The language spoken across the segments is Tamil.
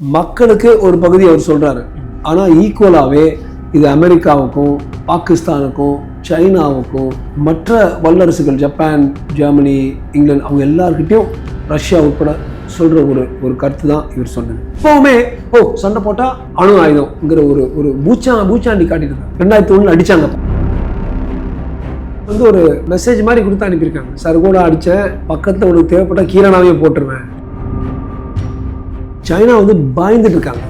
மக்களுக்கு ஒரு பகுதி அவர் சொல்றாரு. ஆனா ஈக்குவலாவே இது அமெரிக்காவுக்கும் பாகிஸ்தானுக்கும் சைனாவுக்கும் மற்ற வல்லரசுகள் ஜப்பான் ஜெர்மனி இங்கிலாந்து அவங்க எல்லாருக்கிட்டையும் ரஷ்யா உட்பட சொல்ற ஒரு ஒரு கருத்து தான் இவர் சொன்னது. இப்போவுமே ஓ சண்டை போட்டா அணு ஆயுதம்ங்கிற ஒரு ஒரு பூச்சா பூச்சாண்டி காட்டிட்டு ரெண்டாயிரத்தி ஒண்ணுல அடிச்சாங்க. வந்து ஒரு மெசேஜ் மாதிரி கொடுத்து அனுப்பியிருக்காங்க. சர்கோடா அடித்தேன் பக்கத்துல உனக்கு தேவைப்பட்டா கீரனாவே போட்டுருவேன். சைனா வந்து பயந்துட்டு இருக்காங்க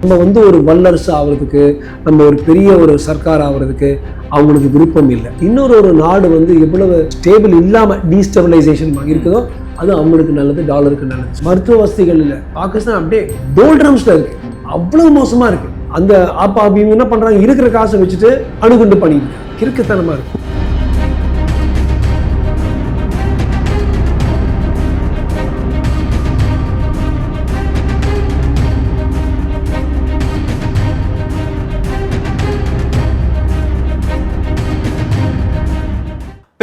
நம்ம வந்து ஒரு வல்லரசு ஆகிறதுக்கு நம்ம ஒரு பெரிய ஒரு சர்க்கார் ஆகிறதுக்கு அவங்களுக்கு விருப்பம் இல்லை. இன்னொரு ஒரு நாடு வந்து எவ்வளவு ஸ்டேபிள் இல்லாம டீஸ்டபிளைசேஷன் இருக்குதோ அது அவங்களுக்கு நல்லது டாலருக்கு நல்லது. மருத்துவ வசதிகள் இல்லை. பாகிஸ்தான் அப்படியே டோல்ட்ரம்ஸ்ல இருக்கு. அவ்வளவு மோசமா இருக்கு. அந்த அப்ப அப்ப இவங்க என்ன பண்றாங்க? இருக்கிற காசை வச்சுட்டு அணுகுண்டு பண்ணிட்டு கிறுக்குத்தனமாக இருக்கு.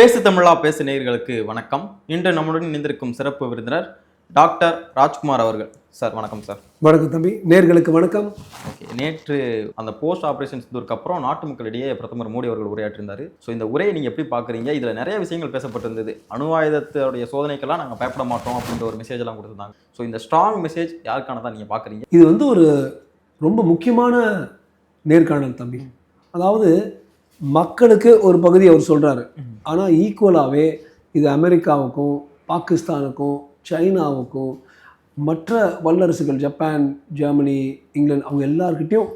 பேசு தமிழா பேசு நேயர்களுக்கு வணக்கம். இன்று நம்முடன் இணைந்திருக்கும் சிறப்பு விருந்தினர் டாக்டர் ராஜ்குமார் அவர்கள். சார் வணக்கம் சார். வணக்கம் தம்பி. நேர்களுக்கு வணக்கம். ஓகே நேற்று அந்த போஸ்ட் ஆபரேஷன் சிந்தூருக்கு அப்புறம் நாட்டு மக்களிடையே பிரதமர் மோடி அவர்கள் உரையாற்றிருந்தார் ஸோ இந்த உரையை நீங்கள் எப்படி பார்க்குறீங்க? இதில் நிறைய விஷயங்கள் பேசப்பட்டிருந்தது. அணு ஆயுதத்துடைய சோதனைக்கெல்லாம் நாங்கள் பயப்பட மாட்டோம் அப்படின்ற ஒரு மெசேஜ் எல்லாம் கொடுத்துருந்தாங்க. ஸோ இந்த ஸ்ட்ராங் மெசேஜ் யாருக்கானதான் நீங்கள் பார்க்குறீங்க? இது வந்து ஒரு ரொம்ப முக்கியமான நேர்காணல் தம்பி. அதாவது மக்களுக்கு ஒரு பகுதி அவர் சொல்றாரு. ஆனா ஈக்குவலாவே இது அமெரிக்காவுக்கும் பாகிஸ்தானுக்கும் சைனாவுக்கும் மற்ற வல்லரசுகள் ஜப்பான் ஜெர்மனி இங்கிலாந்து அவங்க எல்லார்கிட்டயும்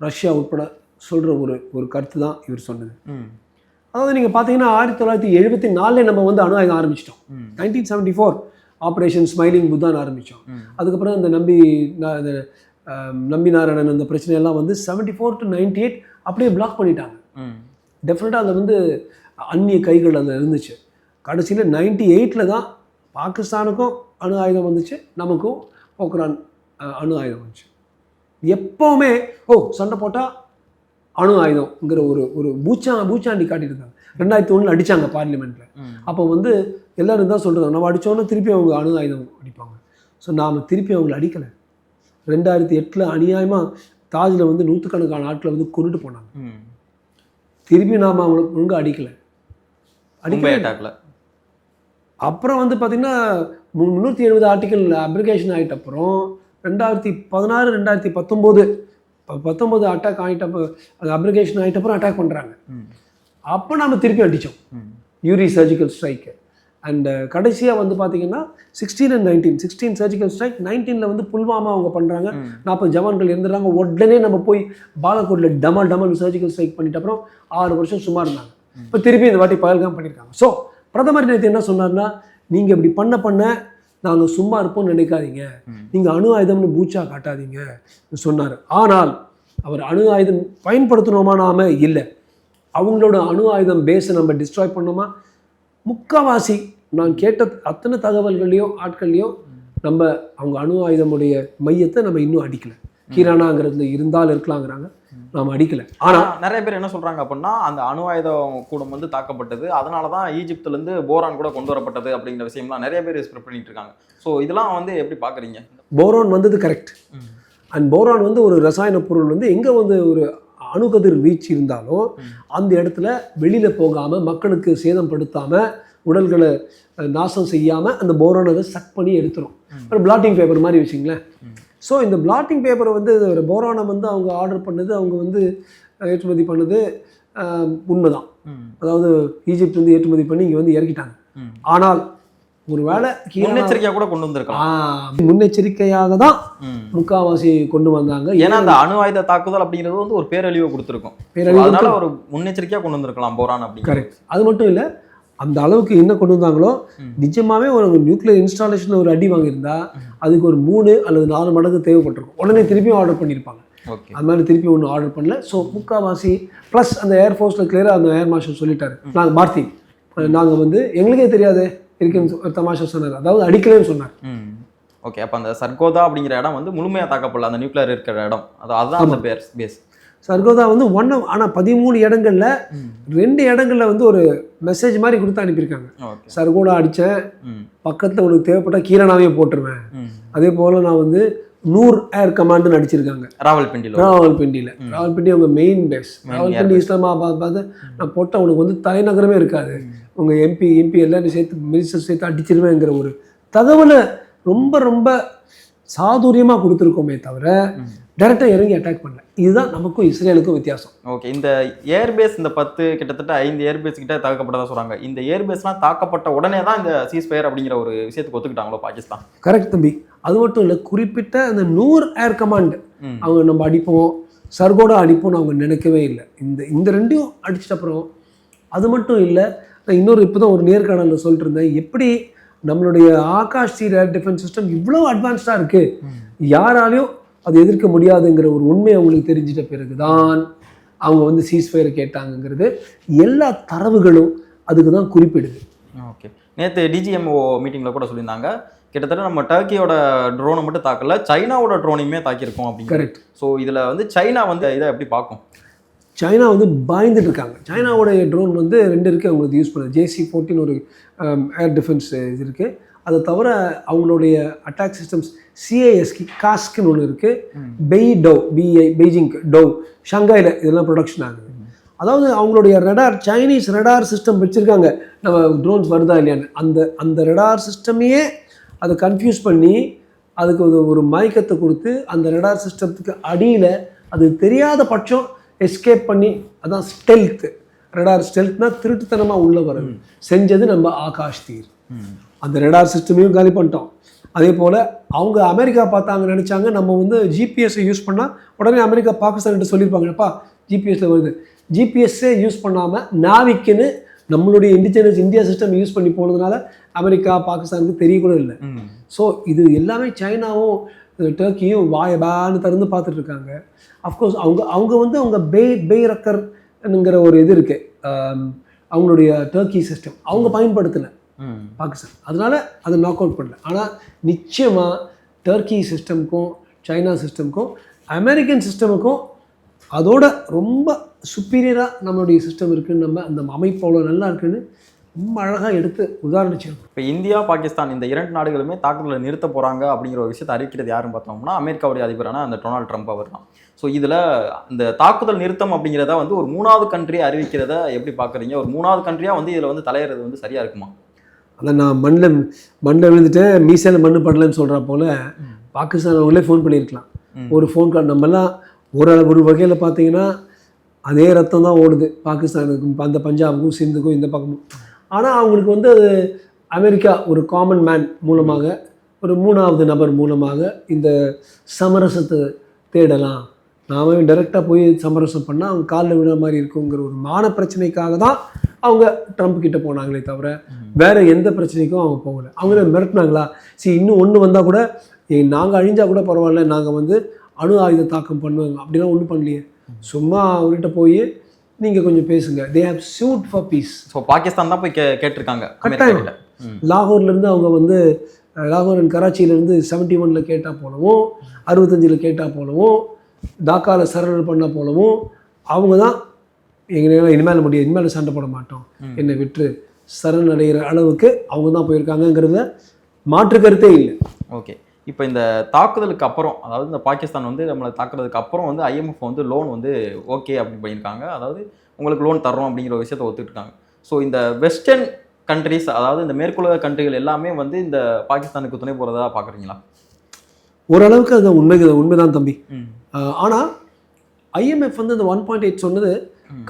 ரஷ்யா உட்பட சொல்ற ஒரு ஒரு கருத்து தான் இவர் சொன்னது. அதாவது நீங்கள் பார்த்தீங்கன்னா ஆயிரத்தி தொள்ளாயிரத்தி எழுபத்தி நாலுல நம்ம வந்து அணு ஆயுதம் ஆரம்பிச்சிட்டோம். Nineteen seventy four Operation Smiling புத்தான் ஆரம்பித்தோம் அதுக்கப்புறம் இந்த நம்பி இந்த நம்பி நாராயணன் அந்த பிரச்சனையெல்லாம் வந்து seventy four to ninety eight அப்படியே பிளாக் பண்ணிட்டாங்க டெஃபினட்டாக அதில் வந்து அந்நிய கைகள் அதில் இருந்துச்சு. கடைசியில் நைன்டி எயிட்டில் தான் பாகிஸ்தானுக்கும் அணு ஆயுதம் வந்துச்சு நமக்கும் போக்ரான் அணு ஆயுதம் வந்துச்சு. எப்போவுமே ஓ சண்டை போட்டால் அணு ஆயுதம்ங்கிற ஒரு ஒரு பூச்சா பூச்சாண்டி காட்டிட்டு இருந்தாங்க ரெண்டாயிரத்தி ஒன்றில் அடித்தாங்க பார்லிமெண்ட்டில் அப்போ வந்து எல்லாரும் தான் சொல்கிறாங்க நம்ம அடித்தோன்னே திருப்பி அவங்க அணு ஆயுதம் அடிப்பாங்க. ஸோ நாம் திருப்பி அவங்களை அடிக்கலை. ரெண்டாயிரத்தி எட்டில் அநியாயமாக தாஜில் வந்து நூற்றுக்கணக்கான ஆட்களை வந்து கொண்டுட்டு போனாங்க. திருப்பி நாம் அவங்களை ஒழுங்கா அடிக்கலை. மும்பை அட்டாக்ல அப்புறம் வந்து பார்த்திங்கன்னா முந்நூற்றி எழுபது ஆர்டிக்கல் அப்ளிகேஷன் ஆகிட்ட அப்புறம் ரெண்டாயிரத்தி பதினாறு ரெண்டாயிரத்தி பத்தொம்போது பத்தொம்போது அட்டாக் ஆகிட்டப்போ அது அப்ளிகேஷன் ஆகிட்ட அப்புறம் அட்டாக் பண்ணுறாங்க அப்போ நம்ம திருப்பி அடித்தோம் யூரி சர்ஜிக்கல் ஸ்ட்ரைக்கு அண்ட் கடைசியாக வந்து பார்த்தீங்கன்னா sixteen and nineteen sixteen surgical strike நைன்டீனில் வந்து புல்வாமா அவங்க பண்ணுறாங்க. நாற்பது ஜவான்கள் இருந்துறாங்க உடனே நம்ம போய் பாலக்கோட்டில் டமா டமல் சர்ஜிக்கல் ஸ்ட்ரைக் பண்ணிட்ட அப்புறம் ஆறு வருஷம் சும்மா இருந்தாங்க. இப்போ திருப்பி இந்த வாட்டி பகல்காம் பண்ணியிருக்காங்க ஸோ பிரதமர் நேற்று என்ன சொன்னார்னா நீங்கள் இப்படி பண்ண பண்ண நாங்கள் சும்மா இருப்போம்னு நினைக்காதீங்க. நீங்கள் அணு ஆயுதம்னு பூச்சா காட்டாதீங்க. சொன்னார். ஆனால் அவர் அணு ஆயுதம் பயன்படுத்தணுமா நாம? இல்லை. அவங்களோட அணு ஆயுதம் பேஸை நம்ம டிஸ்ட்ராய் பண்ணோமா முக்காவாசி நான் கேட்ட அத்தனை தகவல்களையும் ஆட்கள்லையோ நம்ம அவங்க அணு ஆயுதமுடைய மையத்தை நம்ம இன்னும் அடிக்கல. கீரானாங்கிறது இருந்தால் இருக்கலாங்கிறாங்க. நாம் அடிக்கல. ஆனா ஆனால் நிறைய பேர் என்ன சொல்றாங்க அப்படின்னா அந்த அணு ஆயுதம் கூடம் வந்து தாக்கப்பட்டது. அதனால தான் ஈஜிப்துல இருந்து போரான் கூட கொண்டு வரப்பட்டது அப்படிங்கிற விஷயம்லாம் நிறைய பேர் ஸ்ப்ரெட் பண்ணிட்டு இருக்காங்க. ஸோ இதெல்லாம் வந்து எப்படி பாக்குறீங்க? போரான் வந்தது கரெக்ட் அண்ட் போரான் வந்து ஒரு ரசாயன பொருள் வந்து எங்கே வந்து ஒரு அணுகதிர் வீச்சு இருந்தாலும். அந்த இடத்துல வெளியில் போகாமல் மக்களுக்கு சேதம் படுத்தாமல் உடல்களை நாசம் செய்யாமல் அந்த போரானை அதை சக் பண்ணி எடுத்துரும். ஒரு பிளாட்டிங் பேப்பர் மாதிரி வச்சுங்களேன். ஸோ இந்த பிளாட்டிங் பேப்பரை வந்து ஒரு போரானை வந்து அவங்க ஆர்டர் பண்ணது அவங்க வந்து ஏற்றுமதி பண்ணது உண்மைதான். அதாவது ஈஜிப்ட் வந்து ஏற்றுமதி பண்ணி இங்கே வந்து இறக்கிட்டாங்க. ஆனால் ஒருவேளை கீழே முன்னெச்சரிக்கையா கூட கொண்டு வந்திருக்கலாம். முன்னெச்சரிக்கையாக தான். முக்காவாசி கொண்டு வந்தாங்க. ஏன்னா அந்த அணு ஆயுத தாக்குதல் அப்படிங்கிறது வந்து ஒரு பேரழிவை கொடுத்துருக்கும். பேரழிவு அதனால ஒரு முன்னெச்சரிக்கையா கொண்டு வந்திருக்கலாம் போரான் அப்படிங்கிறது. கரெக்ட் அது மட்டும் இல்லை அந்த அளவுக்கு என்ன கொண்டு வந்தாங்களோ. நிஜமாவே ஒரு நியூக்ளியர் இன்ஸ்டாலேஷன் ஒரு அடி வாங்கியிருந்தா அதுக்கு ஒரு மூணு அல்லது நாலு மடங்கு தேவைப்பட்டிருக்கும். உடனே திருப்பியும் ஆர்டர் பண்ணியிருப்பாங்க. அது மாதிரி திருப்பி ஒன்றும் ஆர்டர் பண்ணல. ஸோ முக்காவாசி ப்ளஸ் அந்த ஏர்ஃபோர்ஸில் கிளியராக அந்த ஏர் மார்ஷல் சொல்லிட்டாரு. நாங்கள் மார்த்தி நாங்கள் வந்து எங்களுக்கே தெரியாது. இருக்குன்னு தமாஷா சொன்னார். அதாவது அடிக்கலைன்னு சொன்னார். ஓகே அப்ப அந்த சர்கோதா அப்படிங்கிற இடம் வந்து முழுமையா தாக்கப்படல. அந்த நியூக்ளியர் இருக்கிற இடம். அது அதுதான் அந்த பேர் பேஸ் சர்கோதா வந்து ஒன்று ஆனால் பதிமூணு இடங்கள்ல. ரெண்டு இடங்கள்ல வந்து ஒரு மெசேஜ் மாதிரி கொடுத்து அனுப்பியிருக்காங்க. சர்கோடா அடித்தேன் பக்கத்தில் உனக்கு தேவைப்பட்ட கீரனாவே போட்டுருவேன். அதே போல் நான் வந்து நூர் ஏர் கமாண்டுன்னு அடிச்சிருக்காங்க. ராவல்பிண்டியில். ராவல்பிண்டியில். ராவல்பிண்டி அவங்க மெயின் பேஸ் ராவல்பிண்டி இஸ்லாமாபாத் பார்த்து நான் போட்டால் உனக்கு வந்து தலைநகரமே இருக்காது. உங்கள் எம்பி எம்பி எல்லாரும் சேர்த்து மினிஸ்டர் சேர்த்து அடிச்சிருவேங்கிற ஒரு தகவலை ரொம்ப ரொம்ப சாதுரியமாக கொடுத்துருக்கோமே தவிர டைரெக்டாக இறங்கி அட்டாக் பண்ணல இதுதான் நமக்கும் இஸ்ரேலுக்கும் வித்தியாசம். ஓகே இந்த ஏர்பேஸ் இந்த பத்து கிட்டத்தட்ட ஐந்து ஏர்பேஸ் கிட்ட தாக்கப்பட்டதா சொல்றாங்க. இந்த ஏர்பேஸ்லாம் தாக்கப்பட்ட உடனே தான் இந்த சீஸ்ஃபயர் அப்படிங்கிற ஒரு விஷயத்துக்கு ஒத்துக்கிட்டாங்களோ பாகிஸ்தான்? கரெக்ட் தம்பி. அது மட்டும் இல்லை குறிப்பிட்ட அந்த நூறு ஏர் கமாண்ட். அவங்க நம்ம அடிப்போம் சர்கோடா அடிப்போம்னு அவங்க நினைக்கவே இல்லை. இந்த இந்த ரெண்டையும் அடிச்சிட்ட அப்புறம் அது மட்டும் இல்லை நான் இன்னொரு இப்போ தான் ஒரு நேர்காணலில் சொல்லிட்டு இருந்தேன். எப்படி நம்மளுடைய ஆகாஷ் ஏர் டிஃபென்ஸ் சிஸ்டம் இவ்வளோ அட்வான்ஸ்டாக இருக்குது யாராலையும் அது எதிர்க்க முடியாதுங்கிற ஒரு உண்மை அவங்களுக்கு தெரிஞ்சிட்ட பிறகு தான் அவங்க வந்து சீஸ்ஃபயர் கேட்டாங்கங்கிறது எல்லா தரவுகளும் அதுக்கு தான் குறிப்பிடுது. ஓகே. நேற்று டிஜிஎம்ஓ மீட்டிங்கில் கூட சொல்லியிருந்தாங்க. கிட்டத்தட்ட நம்ம டர்க்கியோட ட்ரோனை மட்டும் தாக்கல சைனாவோட ட்ரோனையுமே தாக்கியிருக்கோம் அப்படிங்கிற கரெக்ட் ஸோ இதில் வந்து சைனா வந்து இதை எப்படி பார்க்கும்? சைனா வந்து பயந்துட்டு இருக்காங்க. சைனாவோடைய ட்ரோன் வந்து ரெண்டு இருக்குது அவங்களுக்கு யூஸ் பண்ணுது ஜேசி ஃபோர்ட்டின் ஒரு ஏர் டிஃபென்ஸ் இது இருக்குது அதை தவிர அவங்களுடைய அட்டாக் சிஸ்டம்ஸ் சிஏஎஸ்கி காஸ்க்குன்னு ஒன்று இருக்குது பெய் டவ் பிஐ பெய்ஜிங் டவ் ஷங்காயில் இதெல்லாம் ப்ரொடக்ஷன் ஆகுது. அதாவது அவங்களுடைய ரெடார் சைனீஸ் ரெடார் சிஸ்டம் வச்சுருக்காங்க. நம்ம ட்ரோன்ஸ் வருதா இல்லையான்னு. அந்த அந்த ரெடார் சிஸ்டமையே அதை கன்ஃபியூஸ் பண்ணி அதுக்கு ஒரு ஒரு மயக்கத்தை கொடுத்து அந்த ரெடார் சிஸ்டத்துக்கு அடியில் அது தெரியாத பட்சம் எஸ்கேப் பண்ணி அதான் ஸ்டெல்த் ரெடார் ஸ்டெல்த்னா திருட்டுத்தனமாக உள்ள வர்றது செஞ்சது நம்ம ஆகாஷ் தீர். அந்த ரெடார் சிஸ்டமையும் காலி பண்ணிட்டோம். அதே போல் அவங்க அமெரிக்கா பார்த்தாங்க நினச்சாங்க நம்ம வந்து ஜிபிஎஸ்ஸை யூஸ் பண்ணால் உடனே அமெரிக்கா பாகிஸ்தான்கிட்ட சொல்லியிருப்பாங்கப்பா ஜிபிஎஸ்ல வருது. ஜிபிஎஸ்ஸே யூஸ் பண்ணாமல் நாவிக்குன்னு நம்மளுடைய இண்டிஜினஸ் இந்தியா சிஸ்டம் யூஸ் பண்ணி போனதுனால அமெரிக்கா பாகிஸ்தானுக்கு தெரிய கூட இல்லை ஸோ இது எல்லாமே சைனாவும் டர்க்கியும் வாய பேன்னு திறந்து பார்த்துட்டு இருக்காங்க. அஃப்கோர்ஸ் அவங்க அவங்க வந்து அவங்க பே பேரக்கர்ங்கிற ஒரு இது இருக்கு. ஆம், அவங்களுடைய டர்க்கி சிஸ்டம் அவங்க பயன்படுத்தலை. பாகிஸ்தான். அதனால அதை நாக் அவுட் பண்ணல. ஆனால் நிச்சயமாக டர்க்கி சிஸ்டம்க்கும் சைனா சிஸ்டம்க்கும் அமெரிக்கன் சிஸ்டமுக்கும் அதோட ரொம்ப சுப்பீரியராக நம்மளுடைய சிஸ்டம் இருக்குன்னு நம்ம அந்த அமைப்பு அவ்வளோ நல்லா இருக்குன்னு ரொம்ப அழகாக எடுத்து உதாரணிச்சிருக்கோம். இப்போ இந்தியா பாகிஸ்தான் இந்த இரண்டு நாடுகளுமே தாக்குதலை நிறுத்த போகிறாங்க அப்படிங்கிற ஒரு விஷயத்தை அறிவிக்கிறது யாருன்னு பார்த்தோம்னா அமெரிக்காவுடைய அதிபரான அந்த டொனால்ட் ட்ரம்ப் அவர் தான். ஸோ இதில் இந்த தாக்குதல் நிறுத்தம் அப்படிங்கிறத வந்து ஒரு மூணாவது கண்ட்ரி அறிவிக்கிறத எப்படி பார்க்குறீங்க? ஒரு மூணாவது கண்ட்ரியாக வந்து இதில் வந்து தலையிறது வந்து சரியாக இருக்குமா? அதான் நான் மண்ணில் மண்ணில் விழுந்துட்டேன் மீசையில் மண்ணு படலன்னு சொல்கிறா போல் பாகிஸ்தான் அவங்களே ஃபோன் பண்ணியிருக்கலாம். ஒரு ஃபோன் கால் நம்மலாம் ஒரு ஒரு வகையில் பார்த்தீங்கன்னா அதே ரத்தம் தான் ஓடுது பாகிஸ்தானுக்கும் அந்த பஞ்சாபுக்கும் சிந்துக்கும் இந்த பக்கமும். ஆனால் அவங்களுக்கு வந்து அது அமெரிக்கா ஒரு காமன் மேன் மூலமாக ஒரு மூணாவது நபர் மூலமாக இந்த சமரசத்தை தேடலாம். நாம டைரெக்டாக போய் சமரசம் பண்ணால் அவங்க காலில் விடுற மாதிரி இருக்குங்கிற ஒரு மான பிரச்சனைக்காக தான் அவங்க ட்ரம்ப் கிட்ட போனாங்களே தவிர வேற எந்த பிரச்சனைக்கும் அவங்க போகல. அவங்க மிரட்டினாங்களா? சரி இன்னும் ஒன்று வந்தால் கூட நாங்கள் அழிஞ்சா கூட பரவாயில்ல நாங்கள் வந்து அணு ஆயுத தாக்கம் பண்ணுவாங்க அப்படிலாம் ஒன்றும் பண்ணலையே. சும்மா அவர்கிட்ட போய் நீங்கள் கொஞ்சம் பேசுங்க. They have sued for peace so Pakistan தான் போய் கே கேட்டிருக்காங்க கட்டாயம். லாகூர்லேருந்து அவங்க வந்து லாகூர் அண்ட் கராச்சியிலேருந்து செவன்ட்டி ஒனில் கேட்டால் போலவும் அறுபத்தஞ்சில் கேட்டால் போலவும் டாக்காவில் சரண்டர் பண்ண போலவும் அவங்க தான் எங்களால் இனிமேல் முடியாது இனிமேல் சண்டை போட மாட்டோம். என்னை விட்டு சரண் அடைகிற அளவுக்கு அவங்க தான் போயிருக்காங்கங்கிறத மாற்று கருத்தே இல்லை. ஓகே. இப்போ இந்த தாக்குதலுக்கு அப்புறம் அதாவது இந்த பாகிஸ்தான் வந்து நம்மளை தாக்குறதுக்கு அப்புறம் வந்து ஐஎம்எஃப் வந்து லோன் வந்து ஓகே அப்படி பண்ணியிருக்காங்க. அதாவது உங்களுக்கு லோன் தர்றோம் அப்படிங்கிற ஒரு விஷயத்தை ஒத்துக்கிட்டாங்க. ஸோ இந்த வெஸ்டர்ன் கண்ட்ரிஸ் அதாவது இந்த மேற்குலக கண்ட்ரிகள் எல்லாமே வந்து இந்த பாகிஸ்தானுக்கு துணை போகிறதா பார்க்குறீங்களா ஓரளவுக்கு அது உண்மை உண்மைதான் தம்பி. ஆனால் ஐஎம்எஃப் வந்து இந்த ஒன் பாயிண்ட் எயிட் சொன்னது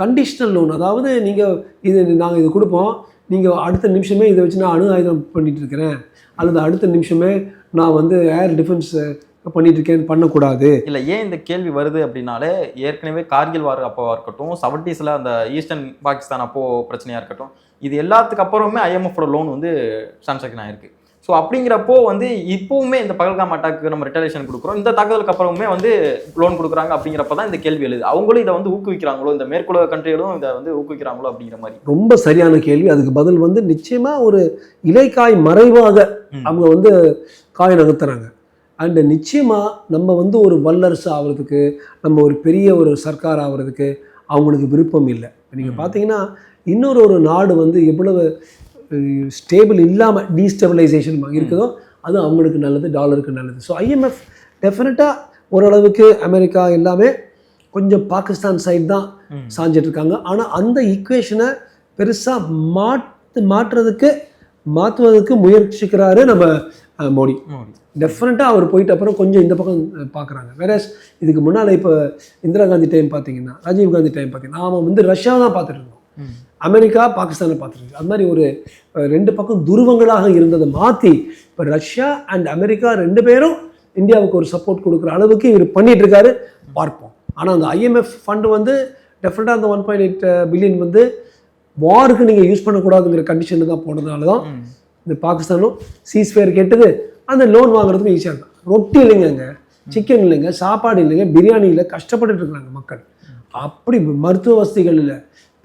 கண்டிஷனல் லோன் அதாவது நீங்கள் இது நாங்கள் இது கொடுப்போம். நீங்கள் அடுத்த நிமிஷமே இதை வச்சு நான் அணு ஆயுதம் பண்ணிகிட்டு இருக்கிறேன். அல்லது அடுத்த நிமிஷமே நான் வந்து ஏர் டிஃபென்ஸ் பண்ணிட்டு இருக்கேன் பண்ணக்கூடாது. இல்லை ஏன் இந்த கேள்வி வருது அப்படின்னாலே ஏற்கனவே கார்கில் வார் அப்போவாக இருக்கட்டும் செவன்டீஸில் அந்த ஈஸ்டர்ன் பாகிஸ்தான் அப்போ பிரச்சனையாக இருக்கட்டும் இது எல்லாத்துக்கு அப்புறமே ஐஎம்எஃபோட லோன் வந்து டிரான்சாக்ஷன் ஆயிருக்கு. ஸோ அப்படிங்கிறப்போ வந்து இப்போவுமே இந்த பகல்காம் அட்டாக்கு நம்ம ரிட்டலேஷன் கொடுக்குறோம். இந்த தாக்குதலுக்கு அப்புறமே வந்து லோன் கொடுக்குறாங்க அப்படிங்கிறப்ப தான் இந்த கேள்வி எழுது. அவங்களும் இதை வந்து ஊக்குவிக்கிறாங்களோ இந்த மேற்குலக கண்ட்ரிகளும் இதை வந்து ஊக்குவிக்கிறாங்களோ அப்படிங்கிற மாதிரி. ரொம்ப சரியான கேள்வி. அதுக்கு பதில் வந்து நிச்சயமா ஒரு இலைக்காய் மறைவாக. அவங்க வந்து காய் நகர்த்துறாங்க. அண்டு நிச்சயமாக நம்ம வந்து ஒரு வல்லரசு ஆகிறதுக்கு நம்ம ஒரு பெரிய ஒரு சர்க்கார் ஆகிறதுக்கு அவங்களுக்கு விருப்பம் இல்லை. நீங்கள் பார்த்தீங்கன்னா இன்னொரு ஒரு நாடு வந்து எவ்வளவு ஸ்டேபிள் இல்லாமல் டீஸ்டெபிளைசேஷன் இருக்குதோ அது அவங்களுக்கு நல்லது டாலருக்கு நல்லது. ஸோ ஐஎம்எஃப் டெஃபினட்டாக ஓரளவுக்கு அமெரிக்கா எல்லாமே கொஞ்சம் பாகிஸ்தான் சைடு தான். சாஞ்சிட்டு இருக்காங்க ஆனால் அந்த ஈக்குவேஷனை பெருசாக மாற்று மாற்றுறதுக்கு மாற்றுவதற்கு முயற்சிக்கிறாரு நம்ம மோடி. டெஃபினட்டாக அவர் போயிட்ட அப்புறம் கொஞ்சம் இந்த பக்கம் பார்க்குறாங்க வேற இதுக்கு முன்னால் இப்போ இந்திரா காந்தி டைம் பார்த்தீங்கன்னா ராஜீவ் காந்தி டைம் பார்த்தீங்கன்னா நாம வந்து ரஷ்யா தான் பார்த்துட்டு இருந்தோம். அமெரிக்கா பாகிஸ்தானை பார்த்துட்டு அது மாதிரி ஒரு ரெண்டு பக்கம் துருவங்களாக இருந்ததை மாற்றி இப்போ ரஷ்யா அண்ட் அமெரிக்கா ரெண்டு பேரும் இந்தியாவுக்கு ஒரு சப்போர்ட் கொடுக்குற அளவுக்கு இவர் பண்ணிட்டு இருக்காரு பார்ப்போம். ஆனால் அந்த ஐஎம்எஃப் ஃபண்டு வந்து டெஃபினட்டாக அந்த ஒன் பாயிண்ட் எயிட் பில்லியன் வந்து வாருக்கு நீங்கள் யூஸ் பண்ணக்கூடாதுங்கிற கண்டிஷனில் தான் போனதுனால தான். இந்த பாகிஸ்தானும் சீஸ்ஃபயர் கேட்டது. அந்த லோன் வாங்குறதுக்கும் ஈஸியாக இருக்கும். ரொட்டி இல்லைங்க சிக்கன் இல்லைங்க சாப்பாடு இல்லைங்க பிரியாணி இல்லை கஷ்டப்பட்டுட்டு இருக்காங்க மக்கள். அப்படி மருத்துவ வசதிகள் இல்லை.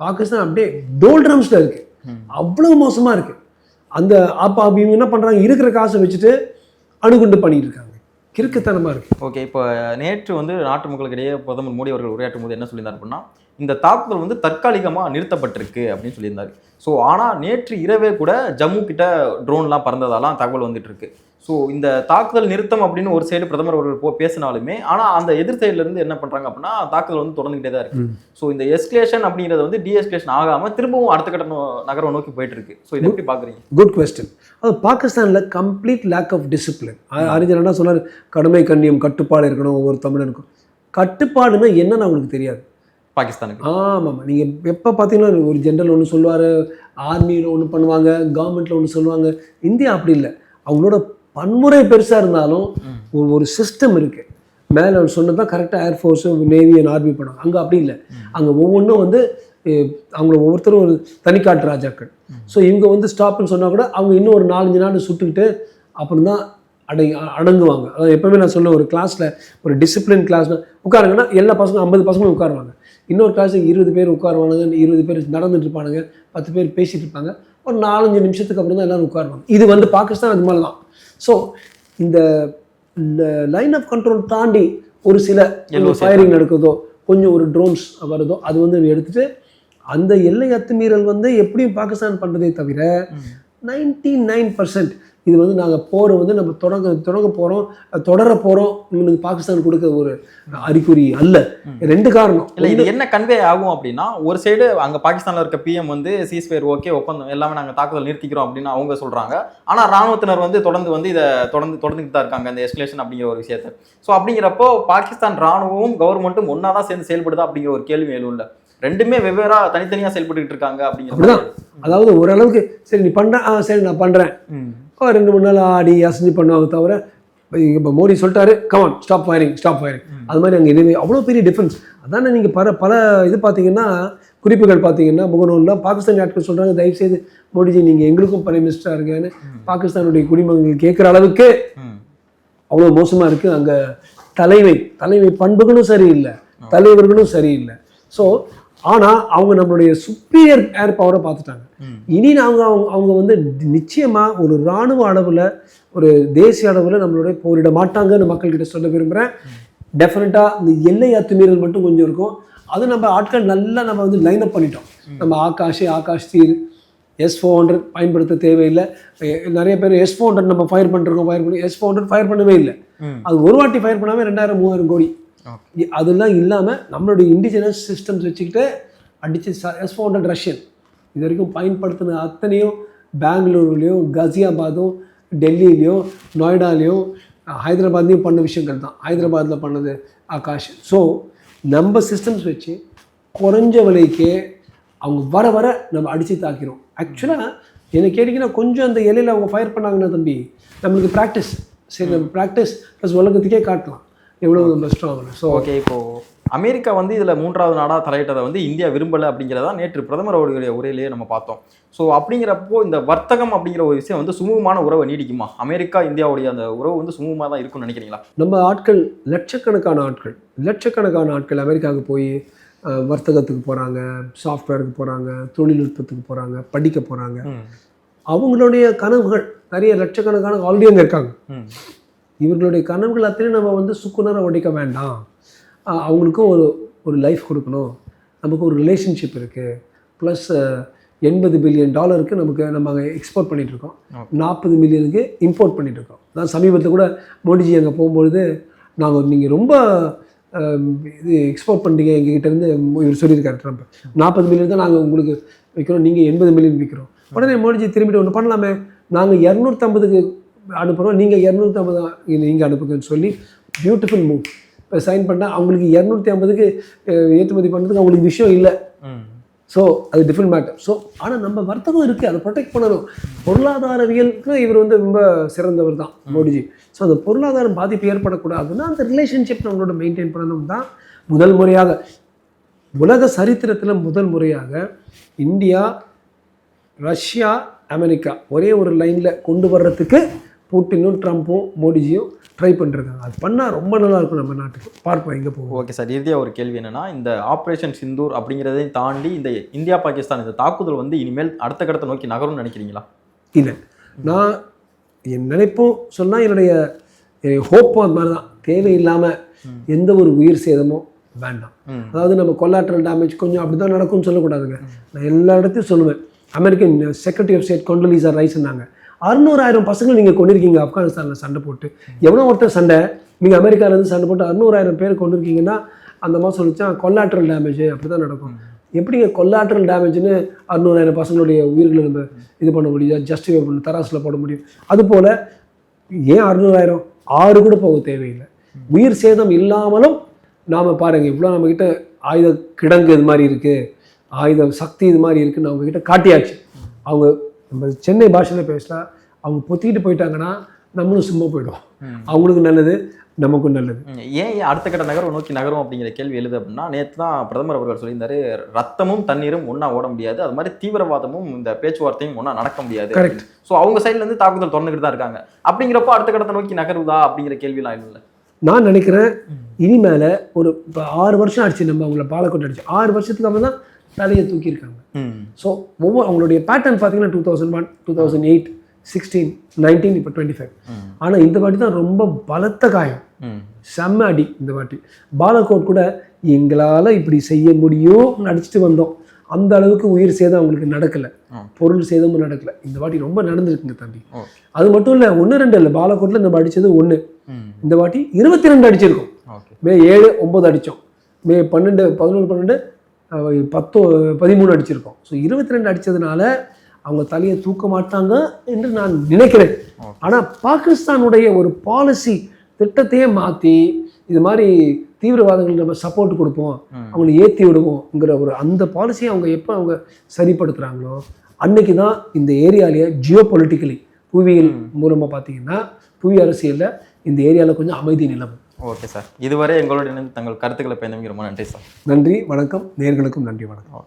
பாகிஸ்தான் அப்படியே டோல்ட்ரம்ஸில் இருக்கு. அவ்வளோ அவ்வளவு மோசமாக இருக்கு. அந்த அப்போ அப்போ இவங்க என்ன பண்ணுறாங்க இருக்கிற காசை வச்சுட்டு அணுகுண்டு பண்ணிட்டு இருக்காங்க கிறுக்குத்தனமாக இருக்கு. ஓகே இப்போ நேற்று வந்து நாட்டு மக்களுக்கிடையே பிரதமர் மோடி அவர்கள் உரையாற்றும் போது என்ன சொல்லியிருந்தார் அப்படின்னா இந்த தாக்குதல் வந்து தற்காலிகமாக நிறுத்தப்பட்டிருக்கு அப்படின்னு சொல்லியிருந்தாரு. ஸோ ஆனால் நேற்று இரவே கூட ஜம்மு கிட்ட ட்ரோன்லாம் பறந்ததாலாம் தகவல் வந்துட்டு இருக்கு. ஸோ இந்த தாக்குதல் நிறுத்தம் அப்படின்னு ஒரு சைடு பிரதமர் அவர்கள் போ பேசினாலுமே ஆனால் அந்த எதிர் இருந்து என்ன பண்ணுறாங்க அப்படின்னா தாக்குதல் வந்து தொடர்ந்துகிட்டே தான் இருக்கு. ஸோ இந்த எஸ்கலேஷன் அப்படிங்கிறது வந்து டிஎஸ்கலேஷன் ஆகாமல் திரும்பவும் அடுத்த கட்ட நகரம் நோக்கி போயிட்டு இருக்கு. ஸோ இதை எப்படி பார்க்குறீங்க குட் கொஸ்டின் அது பாகிஸ்தானில் கம்ப்ளீட் லேக் ஆஃப் டிசிப்ளின் அறிஞர் என்ன சொன்னார்? கடுமை கண்ணியம் கட்டுப்பாடு இருக்கணும் ஒவ்வொரு தமிழனுக்கும். கட்டுப்பாடுன்னா என்னன்னு அவங்களுக்கு தெரியாது. பாகிஸ்தானுக்கு. ஆமாம் நீங்கள் எப்போ பார்த்தீங்கன்னா ஒரு ஜென்ரல் ஒன்று சொல்லுவார் ஆர்மியில் ஒன்று பண்ணுவாங்க கவர்மெண்ட்டில் ஒன்று சொல்லுவாங்க. இந்தியா அப்படி இல்லை. அவங்களோட பன்முறை பெருசாக இருந்தாலும். ஒரு சிஸ்டம் இருக்குது மேலே சொன்னது தான் கரெக்டாக ஏர்ஃபோர்ஸு நேவி அண்ட் ஆர்மி பண்ணுவாங்க. அங்கே அப்படி இல்லை. அங்கே ஒவ்வொன்றும் வந்து அவங்கள ஒவ்வொருத்தரும் ஒரு தனிக்காட்டு ராஜாக்கள். ஸோ இவங்க வந்து ஸ்டாப்னு சொன்னால் கூட அவங்க இன்னும் ஒரு நாலஞ்சு நாள் சுட்டுக்கிட்டு அப்புறம் தான் அடை அ- அடங்குவாங்க. அதாவது எப்பவுமே நான் சொல்ல ஒரு கிளாஸில் ஒரு டிசிப்ளின் கிளாஸ்னா உட்காருங்கன்னா எல்லா பசங்களும் ஐம்பது பசங்களும் உட்காருவாங்க. இன்னொரு கிளாஸுக்கு இருபது பேர் உட்காருவானுங்க இருபது பேர் நடந்துட்டு இருப்பானுங்க பத்து பேர் பேசிட்டு இருப்பாங்க ஒரு நாலஞ்சு நிமிஷத்துக்கு அப்புறம் தான் எல்லாரும் உட்காருவாங்க. இது வந்து பாகிஸ்தான் அது மாதிரி தான். ஸோ இந்த லைன் ஆஃப் கண்ட்ரோல் தாண்டி ஒரு சில ஃபயரிங் நடக்குதோ கொஞ்சம் ஒரு ட்ரோன்ஸ் வருதோ அது வந்து எடுத்துட்டு அந்த எல்லை அத்துமீறல் வந்து எப்படியும் பாகிஸ்தான் பண்ணுறதே தவிர நைன்டி நைன் பர்சன்ட் இது வந்து நாங்கள் போரை வந்து நம்ம தொடங்க தொடங்க போகிறோம் தொடர போகிறோம் உங்களுக்கு பாகிஸ்தான் கொடுக்க ஒரு அறிகுறி அல்ல. ரெண்டு காரணம். இல்ல இது என்ன கன்வே ஆகும் அப்படின்னா ஒரு சைடு அங்க பாகிஸ்தான்ல இருக்க பிஎம் வந்து சீஸ்ஃபயர் ஓகே ஒப்பந்தம் எல்லாமே நாங்க தாக்குதல் நிறுத்திக்கிறோம் அப்படின்னு அவங்க சொல்றாங்க. ஆனா ராணுவத்தினர் வந்து தொடர்ந்து வந்து இதை தொடர்ந்து தொடர்ந்துட்டு தான் இருக்காங்க இந்த எஸ்கலேஷன் அப்படிங்கிற ஒரு விஷயத்த. ஸோ அப்படிங்கிறப்போ பாகிஸ்தான் ராணுவமும் கவர்மெண்ட்டும் ஒன்னா தான் சேர்ந்து செயல்படுதா அப்படிங்கிற ஒரு கேள்வி எழும்ல ரெண்டுமே வெவ்வேறா தனித்தனியா செயல்பட்டுக்கிட்டு இருக்காங்க அப்படிங்கிற அப்படிதான். அதாவது ஓரளவுக்கு சரி நீ பண்ணுற ஆ சரி நான். ஒரு ரெண்டு மூணு நாள் ஆடி அசைஞ்சு பண்ணுவாங்க தவிர இப்போ மோடி சொல்லிட்டாரு come on stop firing stop firing அது மாதிரி அங்கே எதுவுமே அவ்வளோ பெரிய டிஃப்ரென்ஸ் அதானே நீங்கள் பல பல இது பார்த்தீங்கன்னா குறிப்புகள் பார்த்தீங்கன்னா முகநூலில் பாகிஸ்தான் ஆட்கள் சொல்கிறாங்க தயவுசெய்து மோடிஜி நீங்கள் எங்களுக்கும் பிரைம் மினிஸ்டராக இருங்கன்னு. பாகிஸ்தானுடைய குடிமகன்கள் கேட்குற அளவுக்கு. அவ்வளோ மோசமாக இருக்குது அங்கே தலைமை தலைமை பண்புகளும் சரியில்லை. தலைவர்களும் சரியில்லை. ஸோ ஆனால் அவங்க நம்மளுடைய சுப்பீரியர் ஏர் பவரை பார்த்துட்டாங்க. இனி நாங்கள் அவங்க அவங்க வந்து நிச்சயமாக ஒரு இராணுவ அளவில் ஒரு தேசிய அளவில் நம்மளுடைய போரிட மாட்டாங்கன்னு மக்கள்கிட்ட சொல்ல விரும்புகிறேன் டெஃபினட்டாக இந்த எல்லை அத்துமீறல் மட்டும் கொஞ்சம் இருக்கும். அது நம்ம ஆட்கள் நல்லா நம்ம வந்து லைன் அப் பண்ணிட்டோம். நம்ம ஆகாஷ் ஆகாஷ் தீர் எஸ் ஃபோர் ஹண்ட்ரட் பயன்படுத்த தேவையில்லை. நிறைய பேர் எஸ் ஃபோர் ஹண்ட்ரட் நம்ம ஃபயர் பண்ணிருக்கோம் ஃபயர் பண்ணி எஸ் ஃபோர் ஹண்ட்ரட் ஃபயர் பண்ணவே இல்லை. அது ஒரு வாட்டி ஃபயர் பண்ணாமல் ரெண்டாயிரம் மூவாயிரம் கோடி. அதெல்லாம் இல்லாமல் நம்மளுடைய இண்டிஜினஸ் சிஸ்டம்ஸ் வச்சுக்கிட்டு அடித்து எஸ் ஃபோர் ஹண்ட்ரட் ரஷ்யன் இது வரைக்கும் பயன்படுத்தின அத்தனையும் பெங்களூர்லேயும் கசியாபாதும் டெல்லியிலையும் நொய்டாலையும் ஹைதராபாத்லேயும் பண்ண விஷயங்கள் தான். ஹைதராபாத்தில் பண்ணது ஆகாஷ். ஸோ நம்ம சிஸ்டம்ஸ் வச்சு குறைஞ்ச விலைக்கே அவங்க வர வர நம்ம அடித்து தாக்கிறோம். ஆக்சுவலாக என்னை கேட்டிங்கன்னா கொஞ்சம் அந்த இலையில் அவங்க ஃபயர் பண்ணாங்கன்னா தம்பி நம்மளுக்கு ப்ராக்டிஸ் சரி நம்ம ப்ராக்டிஸ் ப்ளஸ் உலகத்துக்கே காட்டலாம். எவ்வளோ நம்ம ஸ்ட்ராங் ஸோ ஓகே இப்போது அமெரிக்கா வந்து இதுல மூன்றாவது நாடா தலையிட்டதை வந்து இந்தியா விரும்பல அப்படிங்கிறதா நேற்று பிரதமர் அவர்களுடைய உரையிலேயே நம்ம பார்த்தோம். ஸோ அப்படிங்கிறப்போ இந்த வர்த்தகம் அப்படிங்கிற ஒரு விஷயம் வந்து சுமூகமான உறவை நீடிக்குமா? அமெரிக்கா இந்தியாவுடைய அந்த உறவு வந்து சுமூகமாக தான் இருக்கும்னு நினைக்கிறீங்களா? நம்ம ஆட்கள் லட்சக்கணக்கான ஆட்கள். லட்சக்கணக்கான ஆட்கள் அமெரிக்காவுக்கு போய் வர்த்தகத்துக்கு போகிறாங்க சாஃப்ட்வேருக்கு போகிறாங்க தொழில்நுட்பத்துக்கு போகிறாங்க படிக்க போகிறாங்க அவங்களுடைய கனவுகள் நிறைய லட்சக்கணக்கான ஆல்ரெடி அங்கே இருக்காங்க. இவர்களுடைய கனவுகள் அத்தனையும் நம்ம வந்து சுக்குநரை உடைக்க வேண்டாம். அவங்களுக்கும் ஒரு ஒரு லைஃப் கொடுக்கணும். நமக்கு ஒரு ரிலேஷன்ஷிப் இருக்குது ப்ளஸ் எண்பது பில்லியன் டாலருக்கு நமக்கு நம்ம அங்கே எக்ஸ்போர்ட் பண்ணிட்டு இருக்கோம். நாற்பது மில்லியனுக்கு இம்போர்ட் பண்ணிட்டு இருக்கோம். நான் சமீபத்தில் கூட மோடிஜி அங்கே போகும்பொழுது நாங்கள் நீங்கள் ரொம்ப இது எக்ஸ்போர்ட் பண்ணுறீங்க எங்ககிட்ட இருந்து இவர் சொல்லியிருக்காரு ட்ரம்ப் நாற்பது மில்லியன் தான் நாங்கள் உங்களுக்கு விற்கிறோம் நீங்கள் எண்பது மில்லியன் விற்கிறோம் உடனே மோடிஜி திரும்பிட்டு ஒன்று பண்ணலாமே. நாங்கள் இரநூத்தம்பதுக்கு அனுப்புகிறோம் நீங்கள் இரநூத்தம்பது நீங்கள் அனுப்புங்கன்னு சொல்லி பியூட்டிஃபுல் மூவ் சைன் பண்ணால் அவங்களுக்கு இரநூத்தி ஐம்பதுக்கு ஏற்றுமதி பண்ணுறதுக்கு அவங்களுக்கு விஷயம் இல்லை. ஸோ அது டிஃப்ரெண்ட் மேட்டர் ஸோ ஆனால் நம்ம வர்த்தகம் இருக்குது அதை ப்ரொடெக்ட் பண்ணணும். பொருளாதாரவியலுக்கு இவர் வந்து ரொம்ப சிறந்தவர் தான் மோடிஜி. ஸோ அந்த பொருளாதாரம் பாதிப்பு ஏற்படக்கூடாதுன்னா அந்த ரிலேஷன்ஷிப் நம்மளோட மெயின்டைன் பண்ணணும் தான் முதல் முறையாக. உலக சரித்திரத்தில் முதல் முறையாக இந்தியா ரஷ்யா அமெரிக்கா ஒரே ஒரு லைனில் கொண்டு வர்றதுக்கு பூட்டினும் ட்ரம்ப்பும் மோடிஜியும் ட்ரை பண்ணிருக்காங்க. அது பண்ணால் ரொம்ப நல்லா இருக்கும் நம்ம நாட்டுக்கு. பார்ப்போம் எங்கே போவோம் ஓகே சார். இறுதியாக ஒரு கேள்வி என்னன்னா இந்த ஆப்ரேஷன் சிந்தூர் அப்படிங்கிறதையும் தாண்டி இந்த இந்தியா பாகிஸ்தான் இந்த தாக்குதல் வந்து இனிமேல் அடுத்த கட்டத்தை நோக்கி நகரும்னு நினைக்கிறீங்களா? இல்லை. நான் என் நினைப்பும் சொன்னால் என்னுடைய ஹோப்பும் அது மாதிரி தான் தேவையில்லாமல் எந்த ஒரு உயிர் சேதமும் வேண்டாம். அதாவது நம்ம கொலாட்ரல் டேமேஜ் கொஞ்சம் அப்படி தான் நடக்கும்னு சொல்லக்கூடாதுங்க. நான் எல்லா இடத்தையும் சொல்லுவேன். American secretary of state Condoleezza ரைஸ்னாங்க அறுநூறாயிரம் பசங்களை நீங்கள் கொண்டிருக்கீங்க ஆப்கானிஸ்தானில் சண்டை போட்டு. எவ்வளோ ஒருத்தர் சண்டை நீங்கள் அமெரிக்காவிலேருந்து சண்டை போட்டு அறுநூறாயிரம் பேர் கொண்டிருக்கீங்கன்னா அந்த மாதிரி சொல்லிச்சான் கொல்லாற்றல் டேமேஜ் அப்படி தான் நடக்கும். எப்படிங்க கொல்லாட்ரல் டேமேஜ்னு அறுநூறாயிரம் பசங்களுடைய உயிர்களை நம்ம இது பண்ண முடியும்? ஜஸ்டிஃபை பண்ண தராசில் போட முடியும்? அதுபோல் ஏன் அறுநூறாயிரம்? ஆறு கூட போக தேவையில்லை. உயிர் சேதம் இல்லாமலும் நாம் பாருங்கள் இவ்வளோ நம்மக்கிட்ட ஆயுத கிடங்கு இது மாதிரி இருக்குது ஆயுத சக்தி இது மாதிரி இருக்குன்னு அவங்கக்கிட்ட காட்டியாச்சு. அவங்க நம்ம சென்னை பாஷையில் பேசினா அவங்க பொத்திக்கிட்டு போயிட்டாங்கன்னா நம்மளும் சும்மா போயிடும். அவங்களுக்கு நல்லது நமக்கும் நல்லது. ஏன் அடுத்த கட்ட நகர்வை நோக்கி நகரும் அப்படிங்கிற கேள்வி எழுது அப்படின்னா நேற்று தான் பிரதமர் அவர்கள் சொல்லியிருந்தாரு ரத்தமும் தண்ணீரும் ஒன்றா ஓட முடியாது. அது மாதிரி தீவிரவாதமும் இந்த பேச்சுவார்த்தையும் ஒன்றா நடக்க முடியாது. Correct. ஸோ அவங்க சைடுல இருந்து தாக்குதல் தொடர்ந்துகிட்டு தான் இருக்காங்க. அப்படிங்கிறப்போ அடுத்த கட்டத்தை நோக்கி நகருதா அப்படிங்கிற கேள்விலாம் இல்லை நான் நினைக்கிறேன் இனிமேல் ஒரு இப்போ ஆறு வருஷம் ஆச்சு நம்ம அவங்கள பாலக்கோட்டை அடிச்சு. ஆறு வருஷத்துக்கு அப்புறம் தான் தலையை தூக்கியிருக்காங்க. ஸோ ஒவ்வொரு அவங்களுடைய பேட்டர்ன் பார்த்தீங்கன்னா two thousand one two thousand eight sixteen nineteen இப்போ டுவெண்ட்டி ஃபைவ். ஆனால் இந்த வாட்டி தான் ரொம்ப பலத்த காயம். செம்ம அடி இந்த வாட்டி. பாலக்கோட் கூட எங்களால் இப்படி செய்ய முடியும் நடிச்சிட்டு வந்தோம். அந்த அளவுக்கு உயிர் சேதம் அவங்களுக்கு நடக்கலை. பொருள் சேதமும் நடக்கலை. இந்த வாட்டி ரொம்ப நடந்திருக்குங்க தம்பி. அது மட்டும் இல்லை ஒன்று ரெண்டு இல்லை. பாலக்கோட்டில் நம்ம அடித்தது ஒன்று இந்த வாட்டி இருபத்தி ரெண்டு அடிச்சிருக்கோம். மே ஏழு ஒம்பது அடித்தோம் மே பன்னெண்டு பதினொன்று பன்னெண்டு பத்தோ பதிமூணு அடிச்சிருக்கோம். ஸோ இருபத்தி ரெண்டு அடித்ததுனால அவங்க தலையை தூக்க மாட்டாங்க என்று நான் நினைக்கிறேன். ஆனால் பாகிஸ்தானுடைய ஒரு பாலிசி திட்டத்தையே மாற்றி இது மாதிரி தீவிரவாதங்களுக்கு நம்ம சப்போர்ட் கொடுப்போம். அவங்களை ஏற்றி விடுவோங்கிற ஒரு அந்த பாலிசியை அவங்க எப்போ அவங்க சரிப்படுத்துகிறாங்களோ அன்னைக்கு தான் இந்த ஏரியாலேயே ஜியோ பொலிட்டிக்கலி புவியியல் மூலமாக பார்த்தீங்கன்னா புவி அரசியலில் இந்த ஏரியாவில் கொஞ்சம் அமைதி நிலவும். Okay sir. இதுவரை எங்களோட இணைந்து தங்கள் கருத்துக்களை பயந்தமைக்கு ரொம்ப நன்றி சார். நன்றி வணக்கம். நேர்களுக்கும் நன்றி வணக்கம்.